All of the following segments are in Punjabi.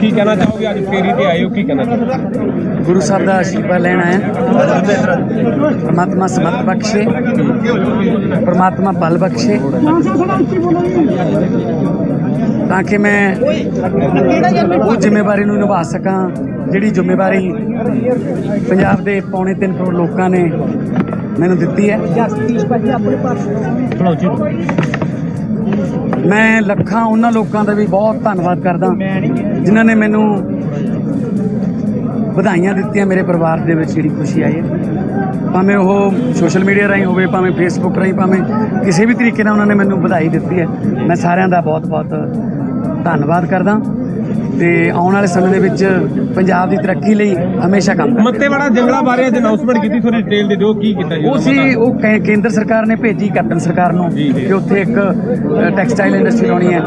ਕੀ ਕਹਿਣਾ ਚਾਹੋਗੇ? ਅੱਜ ਫੇਰੀ ਤੇ ਆਏ ਹੋ ਕੀ ਕਹਿਣਾ ਚਾਹੋਗੇ? ਗੁਰੂ ਸਾਹਿਬ ਦਾ ਆਸ਼ੀਰਵਾਦ ਲੈਣ ਆਇਆ ਪਰਮਾਤਮਾ ਸਮਤ ਬਖਸ਼ੇ ਪਰਮਾਤਮਾ ਬਲ ਬਖਸ਼ੇ। ਤਾਂ ਕਿ ਮੈਂ ਉਹ ਜ਼ਿੰਮੇਵਾਰੀ ਨੂੰ ਨਿਭਾ ਸਕਾਂ ਜਿਹੜੀ ਜ਼ਿੰਮੇਵਾਰੀ ਪੰਜਾਬ ਦੇ ਪੌਣੇ 3 ਕਰੋੜ ਲੋਕਾਂ ਨੇ ਮੈਨੂੰ ਦਿੱਤੀ ਹੈ। ਮੈਂ ਲੱਖਾਂ ਉਹਨਾਂ ਲੋਕਾਂ ਦਾ ਵੀ ਬਹੁਤ ਧੰਨਵਾਦ ਕਰਦਾ। ਜਿਨ੍ਹਾਂ ਨੇ ਮੈਨੂੰ ਵਧਾਈਆਂ ਦਿੱਤੀਆਂ ਮੇਰੇ ਪਰਿਵਾਰ ਦੇ ਵਿੱਚ ਜਿਹੜੀ ਖੁਸ਼ੀ ਆਈ ਹੈ। ਭਾਵੇਂ ਉਹ ਸੋਸ਼ਲ ਮੀਡੀਆ ਰਾਹੀਂ ਹੋਵੇ, ਭਾਵੇਂ ਫੇਸਬੁੱਕ ਰਾਹੀਂ, ਭਾਵੇਂ ਕਿਸੇ ਵੀ ਤਰੀਕੇ ਨਾਲ ਉਹਨਾਂ ਨੇ ਮੈਨੂੰ ਵਧਾਈ ਦਿੱਤੀ ਹੈ। ਮੈਂ ਸਾਰਿਆਂ ਦਾ ਬਹੁਤ-ਬਹੁਤ ਧੰਨਵਾਦ ਕਰਦਾ। ਤੇ ਆਉਣ ਵਾਲੇ ਸਮੇਂ ਦੇ ਵਿੱਚ ਪੰਜਾਬ ਦੀ ਤਰੱਕੀ ਲਈ ਹਮੇਸ਼ਾ ਕੰਮ ਕਰਾਂਗਾ ਮੱਤੇਵਾੜਾ ਜੰਗਲਾਂ ਬਾਰੇ ਅੱਜ ਅਨਾਉਂਸਮੈਂਟ ਕੀਤੀ ਥੋੜੀ ਡਿਟੇਲ ਦੇ ਦਿਓ ਕੀ ਕੀਤਾ ਜੀ ਉਹ ਸੀ ਉਹ ਕੈ- ਕੇਂਦਰ ਸਰਕਾਰ ਨੇ ਭੇਜੀ ਕੈਪਟਨ ਸਰਕਾਰ ਨੂੰ ਜੀ, ਜੀ। ਕਿ ਉੱਥੇ ਇੱਕ ਟੈਕਸਟਾਈਲ ਇੰਡਸਟਰੀ ਲਾਉਣੀ ਹੈ।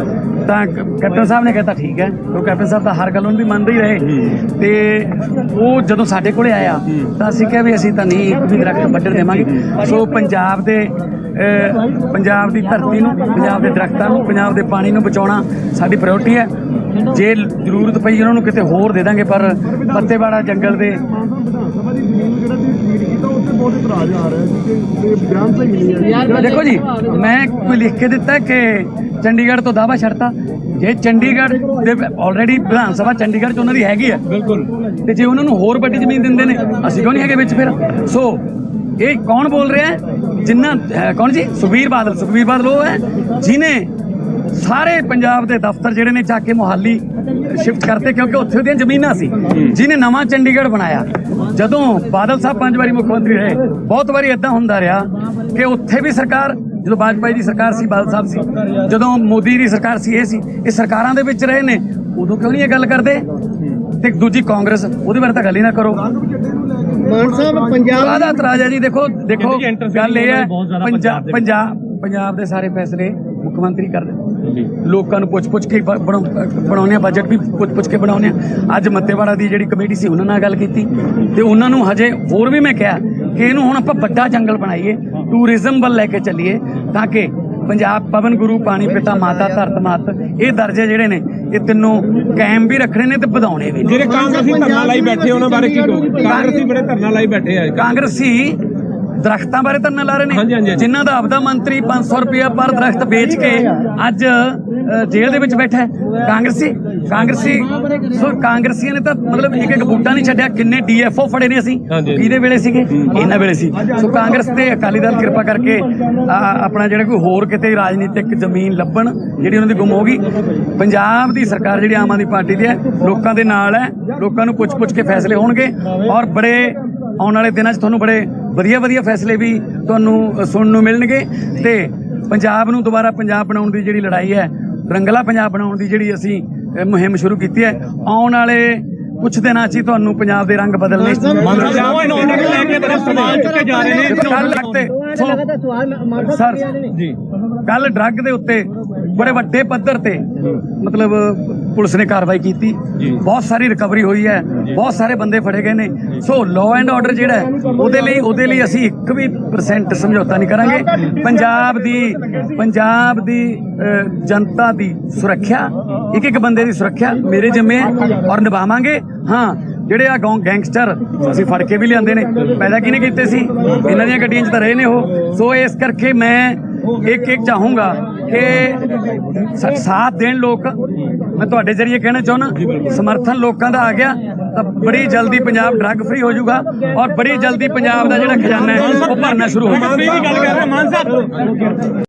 ਤਾਂ ਕ- ਕੈਪਟਨ ਸਾਹਿਬ ਨੇ ਕਹਿਤਾ ਠੀਕ ਹੈ ਉਹ ਕੈਪਟਨ ਸਾਹਿਬ ਤਾਂ ਹਰ ਗੱਲ ਨੂੰ ਵੀ ਮੰਨਦੇ ਹੀ ਰਹੇ। ਤੇ ਉਹ ਜਦੋਂ ਸਾਡੇ ਕੋਲੇ ਆਇਆ ਤਾਂ ਅਸੀਂ ਕਿਹਾ ਵੀ ਅਸੀਂ ਤਾਂ ਨਹੀਂ ਇੱਕ ਵੀ ਦਰਖਤ ਵੱਢਣ ਦੇਵਾਂਗੇ। ਸੋ ਪੰਜਾਬ ਦੇ ਅਹ, ਪੰਜਾਬ ਦੀ ਧਰਤੀ ਨੂੰ ਪੰਜਾਬ ਦੇ ਦਰਖਤਾਂ ਨੂੰ ਪੰਜਾਬ ਦੇ ਪਾਣੀ ਨੂੰ ਬਚਾਉਣਾ ਸਾਡੀ ਪ੍ਰਾਇੋਰਟੀ ਹੈ। ਜੇ ਜ਼ਰੂਰਤ ਪਈ ਉਹਨਾਂ ਨੂੰ ਕਿਤੇ ਹੋਰ ਦੇ ਦਾਂਗੇ ਪਰ ਪੱਤੇਵਾੜਾ ਜੰਗਲ ਦੇ ਦੇਖੋ ਜੀ ਮੈਂ ਕੋਈ ਲਿਖ ਕੇ ਦਿੱਤਾ ਕਿ ਚੰਡੀਗੜ੍ਹ ਤੋਂ ਦਾਵਾ ਛੱਡਤਾ। ਜੇ ਚੰਡੀਗੜ੍ਹ ਦੇ ਆਲਰੇਡੀ ਵਿਧਾਨ ਸਭਾ ਚੰਡੀਗੜ੍ਹ ਚ ਉਹਨਾਂ ਦੀ ਹੈਗੀ ਹੈ ਬਿਲਕੁਲ। ਤੇ ਜੇ ਉਹਨਾਂ ਨੂੰ ਹੋਰ ਵੱਡੀ ਜ਼ਮੀਨ ਦਿੰਦੇ ਨੇ ਅਸੀਂ ਕਿਉਂ ਨਹੀਂ ਹੈਗੇ ਵਿੱਚ ਫਿਰ? ਸੋ ਇਹ ਕੌਣ ਬੋਲ ਰਿਹਾ? ਹੈ ਜਿੰਨਾ ਕੌਣ ਜੀ? ਸੁਖਬੀਰ ਬਾਦਲ। ਸੁਖਬੀਰ ਬਾਦਲ ਉਹ ਹੈ ਜਿਨੇ ਸਾਰੇ ਪੰਜਾਬ ਦੇ ਦਫ਼ਤਰ ਜਿਹੜੇ ਨੇ ਚੱਕ ਕੇ ਮੁਹਾਲੀ ਸ਼ਿਫਟ ਕਰਤੇ ਕਿਉਂਕਿ ਉੱਥੇ ਉਹਦੀਆਂ ਜ਼ਮੀਨਾਂ ਸੀ। ਜਿਨੇ ਨਵਾਂ ਚੰਡੀਗੜ੍ਹ ਬਣਾਇਆ। ਜਦੋਂ ਬਾਦਲ ਸਾਹਿਬ ਪੰਜ ਵਾਰੀ ਮੁੱਖ ਮੰਤਰੀ ਰਹੇ ਬਹੁਤ ਵਾਰੀ ਇਦਾਂ ਹੁੰਦਾ ਰਿਹਾ ਕਿ ਉੱਥੇ ਵੀ ਸਰਕਾਰ ਜਦੋਂ ਵਾਜਪਾਈ ਦੀ ਸਰਕਾਰ ਸੀ ਬਾਦਲ ਸਾਹਿਬ ਸੀ। ਜਦੋਂ ਮੋਦੀ ਦੀ ਸਰਕਾਰ ਸੀ ਇਹ ਸੀ। ਇਹ ਸਰਕਾਰਾਂ ਦੇ ਵਿੱਚ ਰਹੇ ਨੇ। ਉਦੋਂ ਕਿਉਂ ਨਹੀਂ ਇਹ ਗੱਲ ਕਰਦੇ? ਤੇ ਦੂਜੀ ਕਾਂਗਰਸ ਉਹਦੇ ਬਾਰੇ ਤਾਂ ਗੱਲ ਹੀ ਨਾ ਕਰੋ। ਮਾਨ ਸਾਹਿਬ ਪੰਜਾਬ ਕਾਹਦਾ ਇਤਰਾਜ਼ ਹੈ ਜੀ ਦੇਖੋ ਦੇਖੋ ਜੀ ਗੱਲ ਇਹ ਹੈ ਦੇ। ਪੰਜਾਬ ਪੰਜਾਬ ਦੇ ਸਾਰੇ ਫੈਸਲੇ ਮੁੱਖ ਮੰਤਰੀ ਕਰਦੇ। ਲੋਕਾਂ ਨੂੰ ਪੁੱਛ ਪੁੱਛ ਕੇ ਬ- ਬਣਾਉ- ਬਣਾਉਂਦੇ ਆ ਬਜਟ ਵੀ ਪੁੱਛ ਪੁੱਛ ਕੇ ਬਣਾਉਂਦੇ ਆ ਅੱਜ ਮੱਤੇਵਾੜਾ ਦੀ ਜਿਹੜੀ ਕਮੇਟੀ ਸੀ ਉਹਨਾਂ ਨਾਲ ਗੱਲ ਕੀਤੀ। ਤੇ ਉਹਨਾਂ ਨੂੰ ਹਜੇ ਹੋਰ ਵੀ ਮੈਂ ਕਿਹਾ ਕਿ ਇਹਨੂੰ ਹੁਣ ਆਪਾਂ ਵੱਡਾ ਜੰਗਲ ਬਣਾਈਏ ਟੂਰਿਜ਼ਮ ਵੱਲ ਲੈ ਕੇ ਚੱਲੀਏ ਤਾਂ ਕਿ ਪੰਜਾਬ ਪਵਨ ਗੁਰੂ ਪਾਣੀ ਪਿਤਾ ਮਾਤਾ ਧਰਤ ਮਾਤ ਇਹ ਦਰਜੇ ਜਿਹੜੇ ਨੇ ਇਹ ਤਿੰਨੋਂ ਕਾਇਮ ਵੀ ਰੱਖਣੇ ਨੇ ਤੇ ਵਧਾਉਣੇ ਵੀ ਨੇ। ਜਿਹੜੇ ਕਾਂਗਰਸੀ ਧਰਨਾ ਲਾਈ ਬੈਠੇ ਉਹਨਾਂ ਬਾਰੇ ਕੀ ਕਹੋਗੇ? ਕਾਂਗਰਸੀ ਬੜੇ ਧਰਨਾ ਲਾਈ ਬੈਠੇ ਆ ਕਾਂਗਰਸੀ ਦਰਖਤਾਂ ਬਾਰੇ ਧਰਨਾ ਲਾ ਰਹੇ ਨੇ। ਜਿਨ੍ਹਾਂ ਦਾ ਆਪਦਾ ਮੰਤਰੀ 500 ਰੁਪਇਆ ਪਰ ਦਰਖਤ ਵੇਚ ਕੇ ਅੱਜ ਜੇਲ੍ਹ ਦੇ ਵਿੱਚ ਬੈਠਾ ਹੈ। ਕਾਂਗਰਸੀ ਕਾਂਗਰਸੀ ਸੋ ਕਾਂਗਰਸੀਆਂ ਨੇ ਤਾਂ ਮਤਲਬ ਇੱਕ ਇੱਕ ਬੂਟਾ ਨਹੀਂ ਛੱਡਿਆ। ਕਿੰਨੇ ਡੀਐਫਓ ਫੜੇ ਨੇ ਅਸੀਂ। ਕਿਹਦੇ ਵੇਲੇ ਸੀਗੇ? ਇਹਨਾਂ ਵੇਲੇ ਸੀ। ਸੋ ਕਾਂਗਰਸ ਤੇ ਅਕਾਲੀ ਦਲ ਕਿਰਪਾ ਕਰਕੇ ਆਪਣਾ ਜਿਹੜਾ ਕੋਈ ਹੋਰ ਕਿਤੇ ਰਾਜਨੀਤਿਕ ਜ਼ਮੀਨ ਲੱਭਣ ਜਿਹੜੀ ਉਹਨਾਂ ਦੀ ਗੁੰਮ ਹੋ ਗਈ। ਪੰਜਾਬ ਦੀ ਸਰਕਾਰ ਜਿਹੜੀ ਆਮ ਆਦਮੀ ਪਾਰਟੀ ਦੀ ਹੈ ਲੋਕਾਂ ਦੇ ਨਾਲ ਹੈ। ਲੋਕਾਂ ਨੂੰ ਪੁੱਛ ਪੁੱਛ ਕੇ ਫੈਸਲੇ ਹੋਣਗੇ। ਔਰ ਬੜੇ ਆਉਣ ਵਾਲੇ ਦਿਨਾਂ 'ਚ ਤੁਹਾਨੂੰ ਬੜੇ ਵਧੀਆ ਵਧੀਆ ਫੈਸਲੇ ਵੀ ਤੁਹਾਨੂੰ ਸੁਣਨ ਨੂੰ ਮਿਲਣਗੇ। ਤੇ ਪੰਜਾਬ ਨੂੰ ਦੁਬਾਰਾ ਪੰਜਾਬ ਬਣਾਉਣ ਦੀ ਜਿਹੜੀ ਲੜਾਈ ਹੈ ਰੰਗਲਾ ਪੰਜਾਬ ਬਣਾਉਣ ਦੀ ਜਿਹੜੀ ਅਸੀਂ ਮੁਹਿੰਮ ਸ਼ੁਰੂ ਕੀਤੀ ਹੈ ਆਉਣ ਵਾਲੇ ਕੁਝ ਦਿਨਾਂ 'ਚ ਹੀ ਤੁਹਾਨੂੰ ਪੰਜਾਬ ਦੇ ਰੰਗ ਬਦਲਨੇ ਸਰ ਜੀ ਕੱਲ ਡਰੱਗ ਦੇ ਉੱਤੇ ਬੜੇ ਵੱਡੇ ਪੱਧਰ ਤੇ ਮਤਲਬ ਪੁਲਿਸ ਨੇ ਕਾਰਵਾਈ ਕੀਤੀ। ਬਹੁਤ ਸਾਰੀ ਰਿਕਵਰੀ ਹੋਈ ਹੈ। ਬਹੁਤ ਸਾਰੇ ਬੰਦੇ ਫੜੇ ਗਏ ਨੇ। ਸੋ ਲਾਅ ਐਂਡ ਆਰਡਰ ਜਿਹੜਾ ਉਹਦੇ ਲਈ ਉਹਦੇ ਲਈ ਅਸੀਂ ਇੱਕ ਵੀ ਪਰਸੈਂਟ ਸਮਝੌਤਾ ਨਹੀਂ ਕਰਾਂਗੇ। ਪੰਜਾਬ ਦੀ ਪੰਜਾਬ ਦੀ ਜਨਤਾ ਦੀ ਸੁਰੱਖਿਆ ਇੱਕ ਇੱਕ ਬੰਦੇ ਦੀ ਸੁਰੱਖਿਆ ਮੇਰੇ ਜਿੰਮੇ ਹੈ ਔਰ ਨਿਭਾਵਾਂਗੇ। ਹਾਂ ਜਿਹੜੇ ਆ ਗੌਂ ਗੈਂਗਸਟਰ ਅਸੀਂ ਫੜ ਕੇ ਵੀ ਲਿਆਂਦੇ ਨੇ ਪੈਦਾ ਕਿਹਨੇ ਕੀਤੇ ਸੀ? ਇਹਨਾਂ ਦੀਆਂ ਗੱਡੀਆਂ 'ਚ ਤਾਂ ਰਹੇ ਨੇ ਉਹ। ਸੋ ਇਸ ਕਰਕੇ ਮੈਂ ਇੱਕ ਇੱਕ ਚਾਹੂੰਗਾ ਕਿ ਸਾਥ ਦੇਣ ਲੋਕ, ਮੈਂ ਤੁਹਾਡੇ ਜਰੀਏ ਕਹਿਣਾ ਚਾਹੁੰਦਾ, ਸਮਰਥਨ ਲੋਕਾਂ ਦਾ ਆ ਗਿਆ, ਤਾਂ ਬੜੀ ਜਲਦੀ ਪੰਜਾਬ ਡਰੱਗ ਫ੍ਰੀ ਹੋ ਜਾਊਗਾ ਔਰ ਬੜੀ ਜਲਦੀ ਪੰਜਾਬ ਦਾ ਜਿਹੜਾ ਖਜ਼ਾਨਾ ਹੈ, ਉਹ ਭਰਨਾ ਸ਼ੁਰੂ ਹੋ ਜਾਊਗਾ।